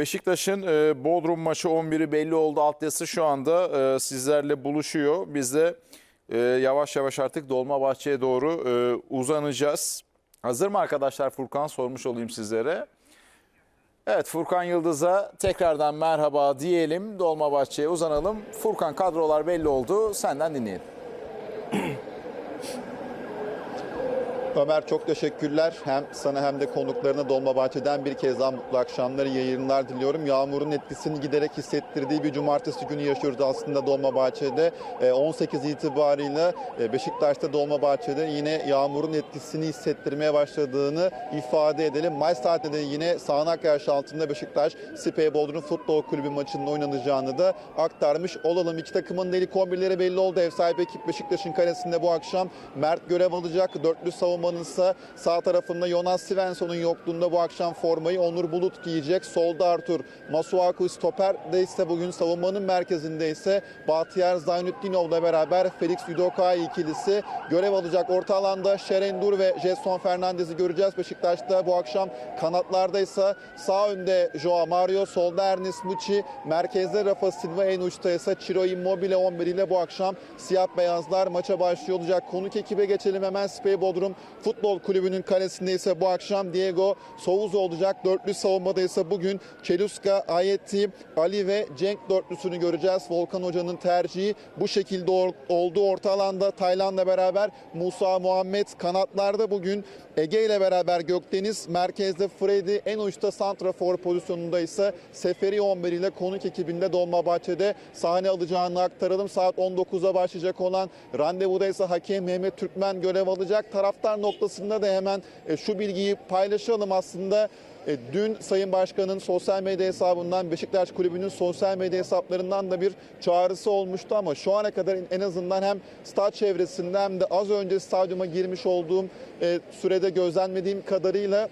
Beşiktaş'ın e, Bodrum maçı 11'i belli oldu. Altyazı şu anda e, sizlerle buluşuyor. Biz de e, yavaş yavaş artık Dolmabahçe'ye doğru e, uzanacağız. Hazır mı arkadaşlar Furkan sormuş olayım sizlere. Evet Furkan Yıldız'a tekrardan merhaba diyelim. Dolmabahçe'ye uzanalım. Furkan kadrolar belli oldu. Senden dinleyelim. Ömer çok teşekkürler. Hem sana hem de konuklarına Dolmabahçe'den bir kez daha mutlu akşamlar, iyi yayınlar diliyorum. Yağmurun etkisini giderek hissettirdiği bir cumartesi günü yaşıyoruz aslında Dolmabahçe'de. Ee, 18 itibarıyla e, Beşiktaş'ta Dolmabahçe'de yine yağmurun etkisini hissettirmeye başladığını ifade edelim. Maç saatinde de yine sağanak yağış altında Beşiktaş Spey Bodrum Futbol Kulübü maçının oynanacağını da aktarmış olalım. İki takımın da ilk 11'leri belli oldu. Ev sahibi ekip Beşiktaş'ın kalesinde bu akşam Mert görev alacak. Dörtlü ise sağ tarafında Jonas Svensson'un yokluğunda bu akşam formayı Onur Bulut giyecek. Solda Artur Masuaku stoperde ise bugün savunmanın merkezinde ise Bahtiyar Zaynutdinov'la beraber Felix Udokai ikilisi görev alacak. Orta alanda Şerendur ve Jetson Fernandez'i göreceğiz. Beşiktaş'ta bu akşam kanatlarda ise sağ önde Joao Mario, solda Ernest Muçi, merkezde Rafa Silva, en uçta ise Ciro Immobile 11 ile bu akşam siyah beyazlar maça başlıyor olacak. Konuk ekibe geçelim hemen Spey Bodrum Futbol Kulübü'nün kalesinde ise bu akşam Diego Souza olacak. Dörtlü savunmada ise bugün Çeluska, Ayeti, Ali ve Cenk dörtlüsünü göreceğiz. Volkan Hoca'nın tercihi bu şekilde or- oldu. Orta alanda Tayland'la beraber Musa Muhammed kanatlarda bugün Ege ile beraber Gökdeniz merkezde Freddy en uçta santrafor pozisyonunda ise Seferi 11 ile konuk ekibinde Dolmabahçe'de sahne alacağını aktaralım. Saat 19'a başlayacak olan randevuda ise hakem Mehmet Türkmen görev alacak. Taraftar noktasında da hemen e, şu bilgiyi paylaşalım aslında. E, Dün Sayın Başkan'ın sosyal medya hesabından Beşiktaş Kulübü'nün sosyal medya hesaplarından da bir çağrısı olmuştu ama şu ana kadar en azından hem stat çevresinde hem de az önce stadyuma girmiş olduğum e, sürede gözlemlediğim kadarıyla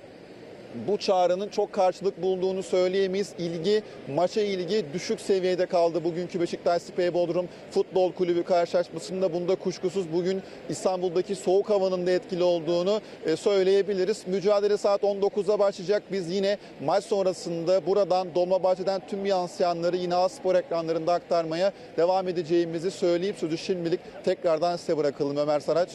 bu çağrının çok karşılık bulduğunu söyleyemeyiz. İlgi, maça ilgi düşük seviyede kaldı bugünkü Beşiktaş Spey Bodrum Futbol Kulübü karşılaşmasında. Bunda kuşkusuz bugün İstanbul'daki soğuk havanın da etkili olduğunu e, söyleyebiliriz. Mücadele saat 19'da başlayacak. Biz yine maç sonrasında buradan Dolmabahçe'den tüm yansıyanları yine A-Spor ekranlarında aktarmaya devam edeceğimizi söyleyip sözü şimdilik tekrardan size bırakalım Ömer Saraç.